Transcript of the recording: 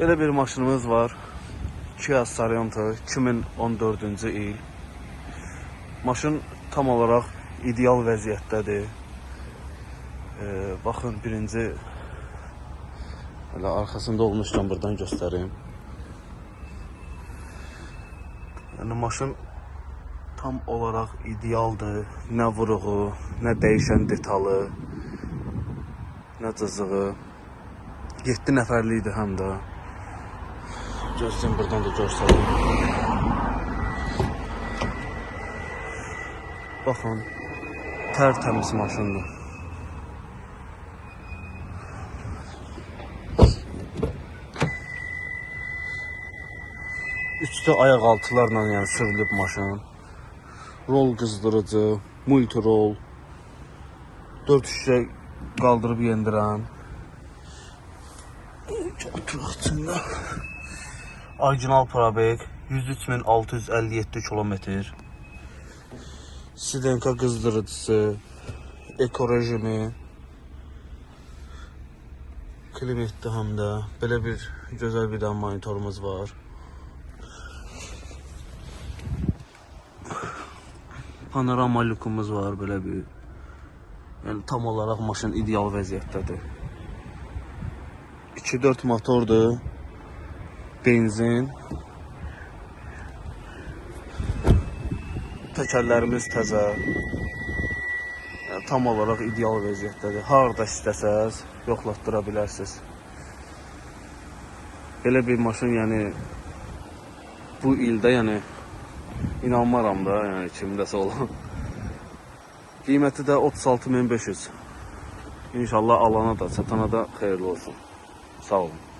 Belə bir maşınımız var. Kia Sorento 2014-cü il. Maşın tam olaraq ideal vəziyyətdədir. Ee, baxın birinci Hələ arxasında olmuşkən buradan göstərim. Yəni maşın tam olaraq idealdır. Nə vuruğu, nə dəyişən detalı, nə cızığı. 7 nəfərlikdir həm də. Gözləyim buradan da göstərim. Baxın, tərtəmiz maşındır. Üstü ayaq altılarla yəni sürülüb maşın. Rol qızdırıcı, multi rol. 4 şişə qaldırıb yendirən. Oturuq içində. Orijinal probek 103657 kilometr. Sidenka qızdırıcısı, eko rejimi, klimatlı həm də belə bir gözəl bir dənə monitorumuz var. Panorama lükumuz var belə bir. Yəni tam olaraq maşın ideal vəziyyətdədir. 2.4 motordur. Benzin. Təkərlərimiz təzə. Yəni, tam olaraq ideal vəziyyətdədir. Harda istəsəz yoxlatdıra bilərsiniz. Belə bir maşın yəni bu ildə yəni inanmaram da yəni kimdəsə olan. Qiyməti də 36500. İnşallah alana da, satana da xeyirli olsun. Sağ olun.